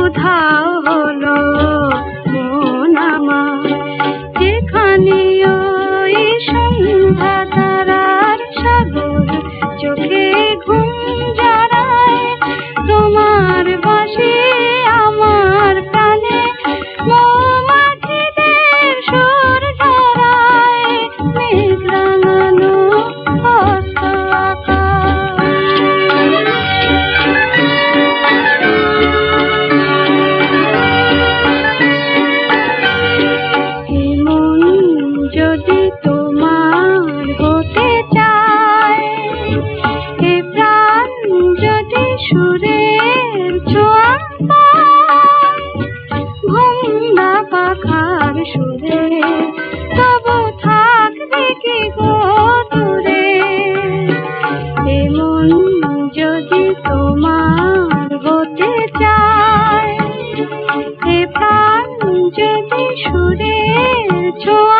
বোধা সুরের ঘুমনা পাখার সুরে থাকবে কি দূরে। এমন যদি তোমার বলতে চায় যদি সুরের ছোঁয়া